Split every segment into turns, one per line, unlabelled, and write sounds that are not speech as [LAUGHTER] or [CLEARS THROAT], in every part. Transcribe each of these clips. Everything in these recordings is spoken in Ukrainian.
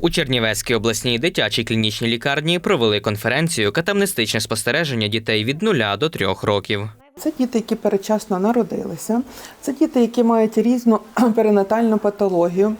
У Чернівецькій обласній дитячій клінічній лікарні провели конференцію катамнестичне спостереження дітей від 0 до 3 років.
Це діти, які передчасно народилися. Це діти, які мають різну [CLEARS THROAT] перинатальну патологію.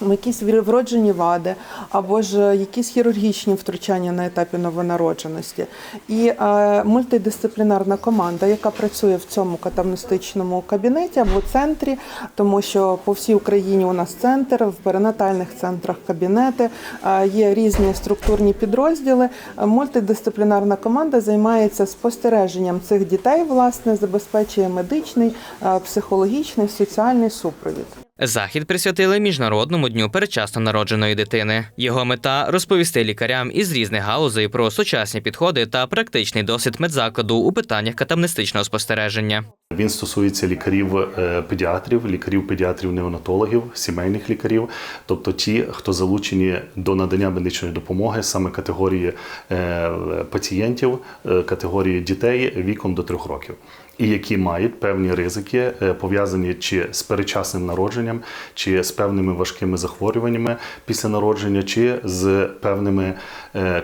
Якісь вроджені вади або ж якісь хірургічні втручання на етапі новонародженості. І е, мультидисциплінарна команда, яка працює в цьому катамнестичному кабінеті або центрі, тому що по всій Україні у нас центр, в перинатальних центрах кабінети, е, є різні структурні підрозділи. Е, Мультидисциплінарна команда займається спостереженням цих дітей, власне, забезпечує медичний, е, психологічний, соціальний супровід.
Захід присвятили міжнародному дню передчасно народженої дитини. Його мета розповісти лікарям із різних галузей про сучасні підходи та практичний досвід медзакладу у питаннях катамнестичного спостереження.
Він стосується лікарів е, педіатрів, лікарів педіатрів неонатологів, сімейних лікарів, тобто ті, хто залучені до надання медичної допомоги, саме категорії е, пацієнтів, е, категорії дітей віком до трьох років. І які мають певні ризики, пов'язані чи з передчасним народженням, чи з певними важкими захворюваннями після народження, чи з певними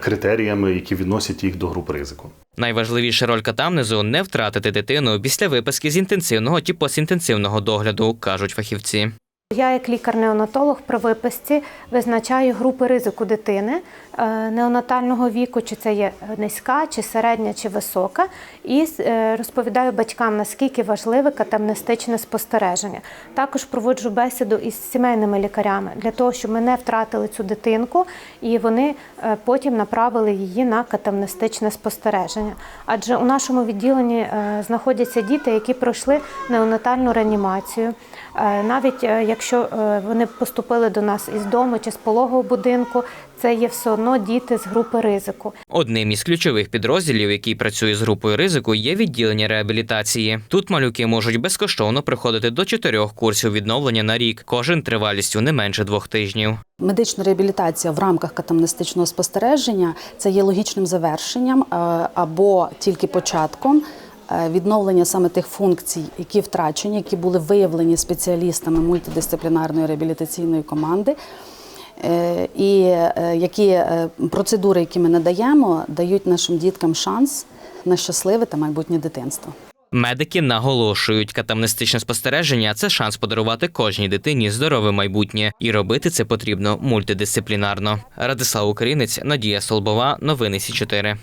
критеріями, які відносять їх до груп ризику.
Найважливіша роль катамнезу не втратити дитину після виписки з інтенсивного чи постінтенсивного догляду, кажуть фахівці.
Я, як лікар-неонатолог, при виписці визначаю групи ризику дитини е, неонатального віку, чи це є низька, чи середня, чи висока, і е, розповідаю батькам, наскільки важливе катамнестичне спостереження. Також проводжу бесіду із сімейними лікарями для того, щоб ми не втратили цю дитинку, і вони е, потім направили її на катамнестичне спостереження. Адже у нашому відділенні знаходяться діти, які пройшли неонатальну реанімацію. Навіть е, якщо е, вони поступили до нас із дому чи з пологового будинку, це є все одно діти з групи ризику.
Одним із ключових підрозділів, який працює з групою ризику, є відділення реабілітації. Тут малюки можуть безкоштовно приходити до чотирьох курсів відновлення на рік, кожен тривалістю не менше двох тижнів.
Медична реабілітація в рамках катамнестичного спостереження це є логічним завершенням е, або тільки початком відновлення саме тих функцій, які втрачені, які були виявлені спеціалістами мультидисциплінарної реабілітаційної команди. Е, І е, які е, процедури, які ми надаємо, дають нашим діткам шанс на щасливе та майбутнє дитинство.
Медики наголошують, катамнестичне спостереження це шанс подарувати кожній дитині здорове майбутнє, і робити це потрібно мультидисциплінарно. Радислав Українець, Надія Солбова, новини Сі 4